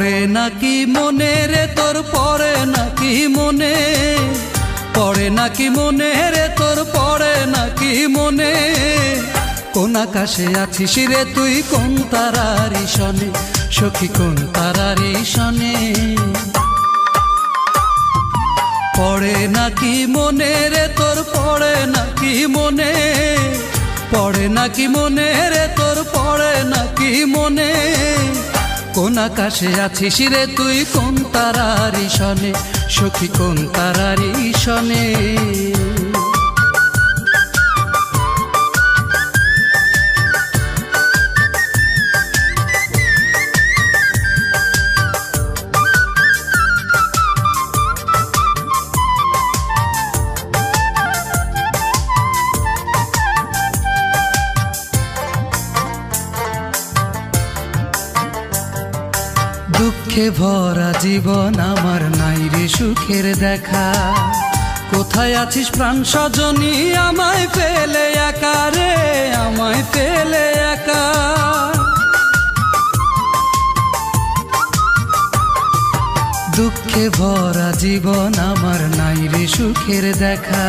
নাকি মনে রে? তোর পড়ে নাকি মনে? পড়ে নাকি মনে রে? তোর পড়ে নাকি মনে? কোন আকাশে আছিস রে তুই? কোন তারারি শনে সখী কোন তারারি শনে পড়ে নাকি মনে রে? তোর পড়ে নাকি মনে? পড়ে নাকি মনে রে? তোর পড়ে নাকি মনে? কোন আকাশে আছিস রে তুই? কোন তারারি সনে সখী কোন তারারি শনে দুঃখে ভরা জীবন আমার নাই রে সুখের দেখা। কোথায় আছিস প্রাণ সজনী? আমায় ফেলে একা রে, আমায় ফেলে একা। দুঃখে ভরা জীবন আমার নাই রে সুখের দেখা।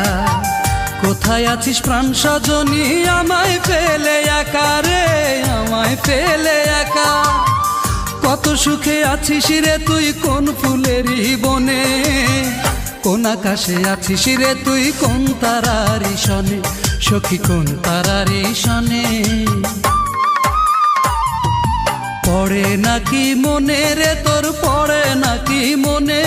কোথায় আছিস প্রাণ সজনী? আমায় ফেলে একা রে, আমায় ফেলে একা। কত সুখে আছিস রে তুই কোন ফুলেরই বনে? কোন আকাশে আছিস রে তুই কোন তারারি শনে সখী কোন তারারি শনে পড়ে নাকি মনে রে তোর, পড়ে নাকি মনে?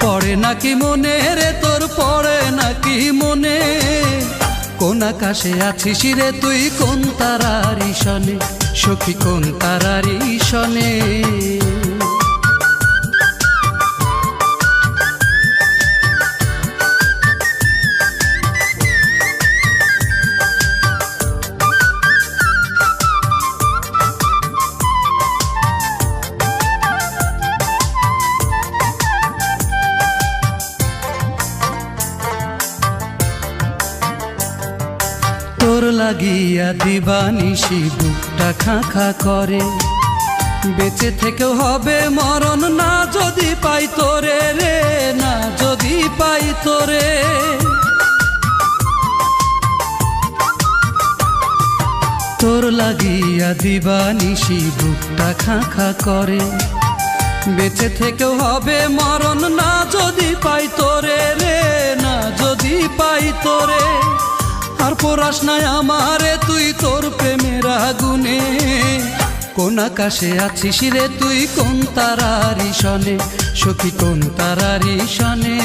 পড়ে নাকি মনে রে তোর, পড়ে নাকি মনে? কোন আকাশে আছিস রে তুই কোন তারারি শনে সখী কোন তারারি তোর লাগিয়া দিবানিশি বুকটা খাঁখা করে। বেঁচে থেকেও হবে মরণ, না যদি পাই তোরে রে, না যদি পাই তোরে। তোর লাগিয়া দিবানিশি বুকটা খাঁখা করে। বেঁচে থেকেও হবে মরণ, না যদি পাই তোরে রে, না যদি পাই তোরে। আর পড়াস নাই আমারে, তুই তোর প্রেমের আগুনে। কোন আকাশে আছিস রে তুই, কোন তারারি শনে সখী, কোন তারারি শনে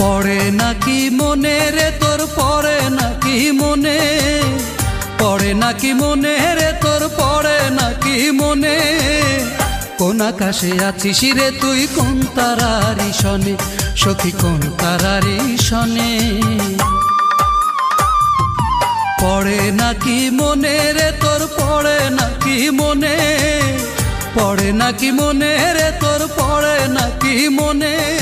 পড়ে নাকি মনে রে তোর, পড়ে নাকি মনে? পড়ে নাকি মনে রে তোর, পড়ে নাকি মনে? কোন আকাশে আছিস রে তুই, কোন তারারি শনে সখী কোন তারারি শনে? পড়ে নাকি মনে রে তোর, পড়ে নাকি মনে? পড়ে নাকি মনে রে তোর, পড়ে নাকি মনে?